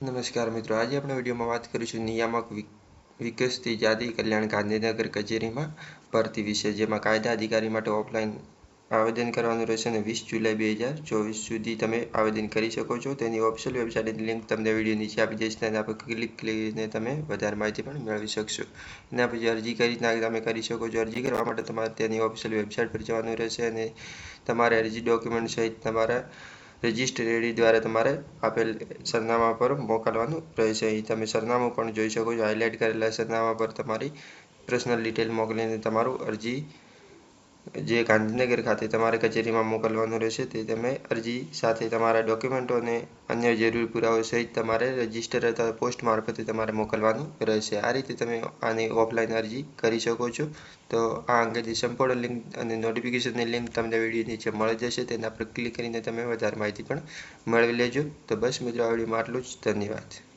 નમસ્કાર મિત્રો, આજે આપણે વિડીયોમાં વાત કરીશું નિયામક વિકસતી જાતિ કલ્યાણ ગાંધીનગર કચેરીમાં ભરતી વિશે, જેમાં કાયદા અધિકારી માટે ઓફલાઈન આવેદન કરવાનું રહેશે અને વીસ જુલાઈ બે હજાર ચોવીસ સુધી તમે આવેદન કરી શકો છો. તેની ઓફિશિયલ વેબસાઇટની લિંક તમને વીડિયો નીચે આપી દઈશ, તેના પર ક્લિક કરીને તમે વધારે માહિતી પણ મેળવી શકશો. એના પછી અરજી કરી તમે કરી શકો છો, અરજી કરવા માટે તમારે તેની ઓફિશિયલ વેબસાઇટ પર જવાનું રહેશે અને તમારે અરજી ડોક્યુમેન્ટ સહિત તમારા રજિસ્ટર રેડી દ્વારા તમારે આપેલ સરનામા પર મોકલવાનું રહેશે. અહીં તમે સરનામું પણ જોઈ શકો છો. હાઇલાઇટ કરેલા સરનામા પર તમારી પર્સનલ ડિટેલ મોકલીને તમારું અરજી જે ગાંધીનગર ખાતે તમારે કચેરીમાં મોકલવાનું રહેશે તે તમે અરજી સાથે તમારા ડોક્યુમેન્ટો અને અન્ય જરૂરી પુરાવો સહિત તમારે રજિસ્ટર અથવા પોસ્ટ મારફતે તમારે મોકલવાનું રહેશે. આ રીતે તમે આની ઓફલાઈન અરજી કરી શકો છો. તો આ અંગેની સંપૂર્ણ લિંક અને નોટિફિકેશનની લિંક તમને વીડિયો નીચે મળી જશે. તેના પર ક્લિક કરીને તમે વધારે માહિતી પણ મેળવી લેજો. તો બસ મિત્રો, આ વિડીયોમાં આટલું જ. ધન્યવાદ.